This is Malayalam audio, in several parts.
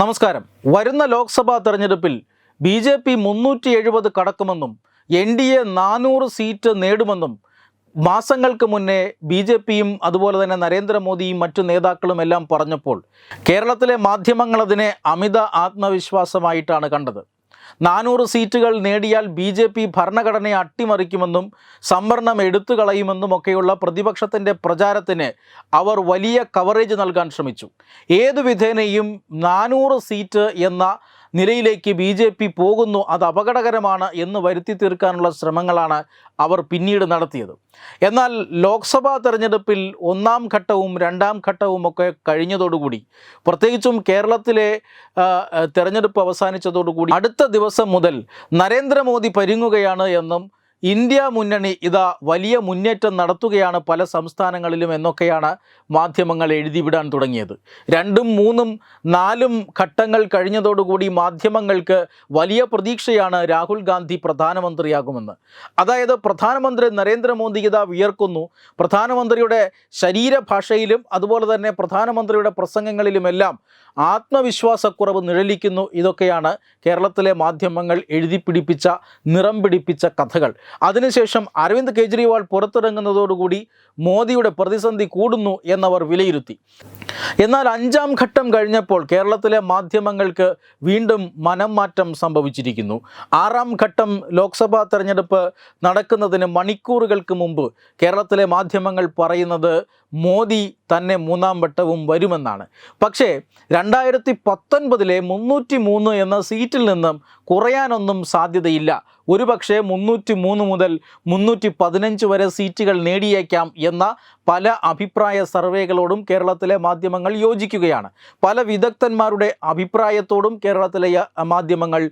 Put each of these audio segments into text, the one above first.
നമസ്കാരം. വരുന്ന ലോക്സഭാ തെരഞ്ഞെടുപ്പിൽ ബി ജെ പി മുന്നൂറ്റി എഴുപത് കടക്കുമെന്നും എൻ ഡി എ നാനൂറ് സീറ്റ് നേടുമെന്നും മാസങ്ങൾക്ക് മുന്നേ ബി ജെ പിയും അതുപോലെ തന്നെ നരേന്ദ്രമോദിയും മറ്റു നേതാക്കളും എല്ലാം പറഞ്ഞപ്പോൾ കേരളത്തിലെ മാധ്യമങ്ങൾ അതിനെ അമിത ആത്മവിശ്വാസമായിട്ടാണ് കണ്ടത്. നാനൂറ് സീറ്റുകൾ നേടിയാൽ ബി ജെ പി ഭരണഘടനയെ അട്ടിമറിക്കുമെന്നും സംവരണം എടുത്തു കളയുമെന്നും ഒക്കെയുള്ള പ്രതിപക്ഷത്തിന്റെ പ്രചാരത്തിന് അവർ വലിയ കവറേജ് നൽകാൻ ശ്രമിച്ചു. ഏതു വിധേനയും നാനൂറ് സീറ്റ് എന്ന നിലയിലേക്ക് ബി ജെ പി പോകുന്നു അത് അപകടകരമാണ് എന്ന് വരുത്തി തീർക്കാനുള്ള ശ്രമങ്ങളാണ് അവർ പിന്നീട് നടത്തിയത്. എന്നാൽ ലോക്സഭാ തെരഞ്ഞെടുപ്പിൽ ഒന്നാം ഘട്ടവും രണ്ടാം ഘട്ടവും ഒക്കെ കഴിഞ്ഞതോടുകൂടി പ്രത്യേകിച്ചും കേരളത്തിലെ തെരഞ്ഞെടുപ്പ് അവസാനിച്ചതോടുകൂടി അടുത്ത ദിവസം മുതൽ നരേന്ദ്രമോദി പരിങ്ങുകയാണ് എന്നും ഇന്ത്യ മുന്നണി ഇതാ വലിയ മുന്നേറ്റം നടത്തുകയാണ് പല സംസ്ഥാനങ്ങളിലും എന്നൊക്കെയാണ് മാധ്യമങ്ങൾ എഴുതിവിടാൻ തുടങ്ങിയത്. രണ്ടും മൂന്നും നാലും ഘട്ടങ്ങൾ കഴിഞ്ഞതോടുകൂടി മാധ്യമങ്ങൾക്ക് വലിയ പ്രതീക്ഷയാണ് രാഹുൽ ഗാന്ധി പ്രധാനമന്ത്രിയാകുമെന്ന്. അതായത് പ്രധാനമന്ത്രി നരേന്ദ്രമോദി ഇതാ വിയർക്കുന്നു. പ്രധാനമന്ത്രിയുടെ ശരീരഭാഷയിലും അതുപോലെ തന്നെ പ്രധാനമന്ത്രിയുടെ പ്രസംഗങ്ങളിലുമെല്ലാം ആത്മവിശ്വാസക്കുറവ് നിഴലിക്കുന്നു. ഇതൊക്കെയാണ് കേരളത്തിലെ മാധ്യമങ്ങൾ എഴുതി പിടിപ്പിച്ച നിറം പിടിപ്പിച്ച കഥകൾ. അതിനുശേഷം അരവിന്ദ് കെജ്രിവാൾ പുറത്തിറങ്ങുന്നതോടുകൂടി മോദിയുടെ പ്രതിസന്ധി കൂടുന്നു എന്നവർ വിലയിരുത്തി. എന്നാൽ അഞ്ചാം ഘട്ടം കഴിഞ്ഞപ്പോൾ കേരളത്തിലെ മാധ്യമങ്ങൾക്ക് വീണ്ടും മനം മാറ്റം സംഭവിച്ചിരിക്കുന്നു. ആറാം ഘട്ടം ലോക്സഭാ തെരഞ്ഞെടുപ്പ് നടക്കുന്നതിന് മണിക്കൂറുകൾക്ക് മുമ്പ് കേരളത്തിലെ മാധ്യമങ്ങൾ പറയുന്നത് മോദി തന്നെ മൂന്നാം വട്ടവും വരുമെന്നാണ്. പക്ഷേ രണ്ടായിരത്തി പത്തൊൻപതിലെ മുന്നൂറ്റി മൂന്ന് എന്ന സീറ്റിൽ നിന്നും കുറയാനൊന്നും സാധ്യതയില്ല. ഒരുപക്ഷെ മുന്നൂറ്റി മൂന്ന് മുതൽ മുന്നൂറ്റി പതിനഞ്ച് വരെ സീറ്റുകൾ നേടിയേക്കാം എന്ന പല അഭിപ്രായ സർവേകളോടും കേരളത്തിലെ മാധ്യമങ്ങൾ യോജിക്കുകയാണ്. പല വിദഗ്ധന്മാരുടെ അഭിപ്രായത്തോടും കേരളത്തിലെ മാധ്യമങ്ങൾ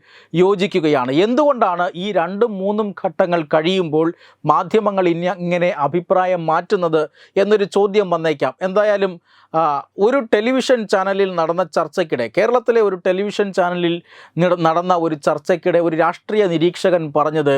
യോജിക്കുകയാണ്. എന്തുകൊണ്ടാണ് ഈ രണ്ടും മൂന്നും ഘട്ടങ്ങൾ കഴിയുമ്പോൾ മാധ്യമങ്ങൾ ഇനി ഇങ്ങനെ അഭിപ്രായം മാറ്റുന്നത് എന്നൊരു ചോദ്യം വന്നേക്കാം. എന്തായാലും ഒരു ടെലിവിഷൻ ചാനലിൽ നടന്ന ചർച്ചയ്ക്കിടെ കേരളത്തിലെ ഒരു ടെലിവിഷൻ ചാനലിൽ നടന്ന ഒരു ചർച്ചയ്ക്കിടെ ഒരു രാഷ്ട്രീയ നിരീക്ഷകൻ പറഞ്ഞത്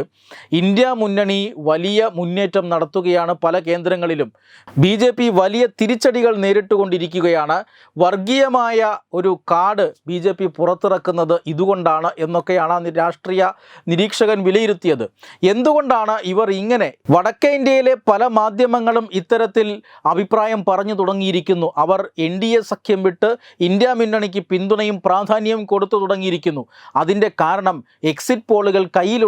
ഇന്ത്യ മുന്നണി വലിയ മുന്നേറ്റം നടത്തുകയാണ് പല കേന്ദ്രങ്ങളിലും. ബി ജെ പി വലിയ തിരിച്ചടികൾ നേരിട്ടുകൊണ്ടിരിക്കുകയാണ്. വർഗീയമായ ഒരു കാർഡ് ബി ജെ പി പുറത്തിറക്കുന്നത് ഇതുകൊണ്ടാണ് എന്നൊക്കെയാണ് രാഷ്ട്രീയ നിരീക്ഷകൻ വിലയിരുത്തിയത്. എന്തുകൊണ്ടാണ് ഇവർ ഇങ്ങനെ വടക്കേ ഇന്ത്യയിലെ പല മാധ്യമങ്ങളും ഇത്തരത്തിൽ അഭിപ്രായം പറഞ്ഞു തുടങ്ങിയിരിക്കുന്നു? അവർ എൻ ഡി എ സഖ്യം വിട്ട് ഇന്ത്യ മുന്നണിക്ക് പിന്തുണയും പ്രാധാന്യവും കൊടുത്തു തുടങ്ങിയിരിക്കുന്നു. അതിന്റെ കാരണം എക്സിറ്റ് പോളുകൾ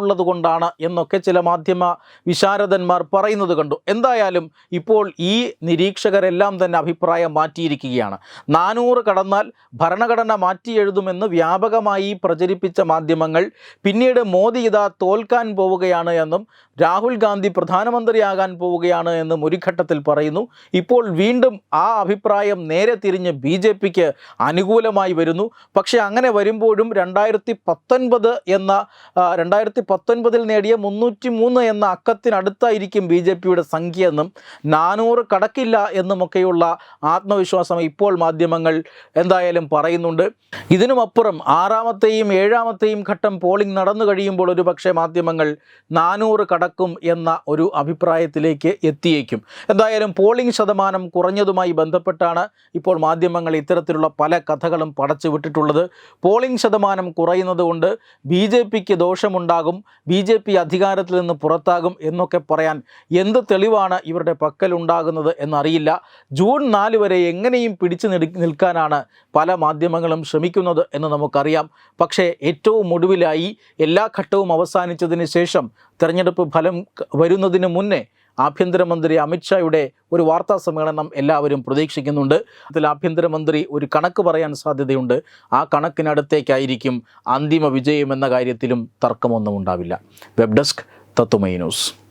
കയ്യിലുള്ളത് കൊണ്ടാണ് എന്നൊക്കെ ചില മാധ്യമ വിശാരദന്മാർ പറയുന്നത് കണ്ടു. എന്തായാലും ഇപ്പോൾ ഈ നിരീക്ഷകരെല്ലാം തന്നെ അഭിപ്രായം മാറ്റിയിരിക്കുകയാണ്. നാനൂറ് കടന്നാൽ ഭരണഘടന മാറ്റി എഴുതുമെന്ന് വ്യാപകമായി പ്രചരിപ്പിച്ച മാധ്യമങ്ങൾ പിന്നീട് മോദി ഇതാ തോൽക്കാൻ പോവുകയാണ് എന്നും രാഹുൽ ഗാന്ധി പ്രധാനമന്ത്രിയാകാൻ പോവുകയാണ് എന്നും ഒരു ഘട്ടത്തിൽ പറയുന്നു. ഇപ്പോൾ വീണ്ടും ആ അഭിപ്രായം നേരെ തിരിഞ്ഞ് ബി ജെ പിക്ക് അനുകൂലമായി വരുന്നു. പക്ഷേ അങ്ങനെ വരുമ്പോഴും രണ്ടായിരത്തി പത്തൊൻപത് എന്ന രണ്ടായിരത്തി പത്തൊൻപതിൽ നേടിയ മുന്നൂറ്റി മൂന്ന് എന്ന അക്കത്തിനടുത്തായിരിക്കും ബി ജെ പിയുടെ സംഖ്യ എന്നും നാനൂറ് കടക്കില്ല എന്നുമൊക്കെയുള്ള ആത്മവിശ്വാസം ഇപ്പോൾ മാധ്യമങ്ങൾ എന്തായാലും പറയുന്നുണ്ട്. ഇതിനുമപ്പുറം ആറാമത്തെയും ഏഴാമത്തെയും ഘട്ടം പോളിംഗ് നടന്നു കഴിയുമ്പോൾ ഒരു പക്ഷേ മാധ്യമങ്ങൾ നാനൂറ് കടക്കും എന്ന ഒരു അഭിപ്രായത്തിലേക്ക് എത്തിയേക്കും. എന്തായാലും പോളിംഗ് ശതമാനം കുറഞ്ഞതുമായി ബന്ധപ്പെട്ടാണ് ഇപ്പോൾ മാധ്യമങ്ങൾ ഇത്തരത്തിലുള്ള പല കഥകളും പടച്ചു വിട്ടിട്ടുള്ളത് പോളിംഗ് ശതമാനം കുറയുന്നത് കൊണ്ട് ബി ജെ പിക്ക് ദോഷമുണ്ടാകും. ബി ജെ പി അധികാരത്തിൽ നിന്ന് പുറത്താകും എന്നൊക്കെ പറയാൻ എന്ത് തെളിവാണ് ഇവരുടെ പക്കലുണ്ടാകുന്നത് എന്നറിയില്ല. ജൂൺ നാല് വരെ എങ്ങനെയും പിടിച്ചു നിൽക്കാനാണ് പല മാധ്യമങ്ങളും ശ്രമിക്കുന്നത് എന്ന് നമുക്കറിയാം. പക്ഷേ ഏറ്റവും ഒടുവിലായി എല്ലാ ഘട്ടവും അവസാനിച്ചതിന് ശേഷം തെരഞ്ഞെടുപ്പ് ഫലം വരുന്നതിന് മുന്നേ ആഭ്യന്തരമന്ത്രി അമിത്ഷായുടെ ഒരു വാർത്താ സമ്മേളനം എല്ലാവരും പ്രതീക്ഷിക്കുന്നുണ്ട്. അതിൽ ആഭ്യന്തരമന്ത്രി ഒരു കണക്ക് പറയാൻ സാധ്യതയുണ്ട്. ആ കണക്കിനടുത്തേക്കായിരിക്കും അന്തിമ വിജയമെന്ന കാര്യത്തിലും തർക്കമൊന്നും ഉണ്ടാവില്ല. Web desk Tatwamayi news.